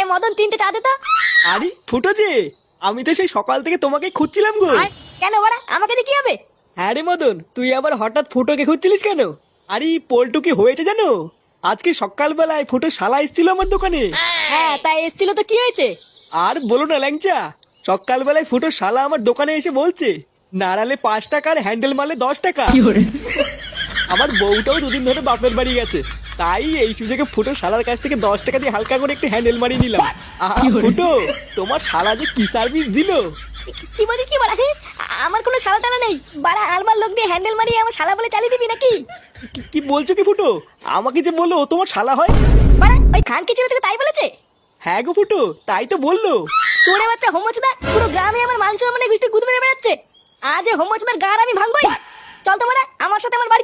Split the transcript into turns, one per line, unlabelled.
এ মদন তিনটে চা দে তো।
আরে ফুটো যে আমি তো সেই সকাল থেকে তোমাকে খুঁজছিলাম গো।
কেন বাড়া আমাকে দিয়ে কি হবে?
হ্যাঁ রে মদন তুই আবার হঠাৎ ফুটোকে খুঁজছিলিস কেন? আরে পল্টু কি হয়েছে জানো? আজকে সকালবেলায় ফুটো শালা এসেছিল আমার দোকানে।
হ্যাঁ তাই এসছিল তো কি হয়েছে?
আর বলো না ল্যাংচা সকালবেলায় ফুটো শালা আমার দোকানে এসে বলছে নাড়ালে পাঁচ টাকা আর হ্যান্ডেল মারলে দশ টাকা। আমার বউটাও দুদিন ধরে বাপের বাড়ি গেছে। তাই এই সুযোগে ফুটো শালার কাছ থেকে দশ টাকা দিয়ে হালকা করে একটু হ্যান্ডেল মারিয়ে নিলাম। আহা, ফুটো তোমার শালা যে কি সার্ভিস দিল?
কি বলি কি বাড়া হ্যাঁ? আমার কোনো শালা টালা নেই। বাড়া আলবার লোক দিয়ে হ্যান্ডেল মারিয়ে আমার শালা বলে চালিয়ে দিবি নাকি?
কি- বলছো কি ফুটো? আমাকে যে বলল তোমার শালা হয়?
বাড়া ওই খান কি ছিল তোকে তাই বলেছে?
হ্যাঁ গো ফুটো তাই তো বলল।
চোরে বাচ্চা হোমচদা পুরো গ্রামে আমার মাংস মানে গুষ্টি গুদ মেরে বেড়াচ্ছে। আজ হোমচদার গার আমি ভাঙবই। চল তো মারা আমার সাথে আমার বাড়ি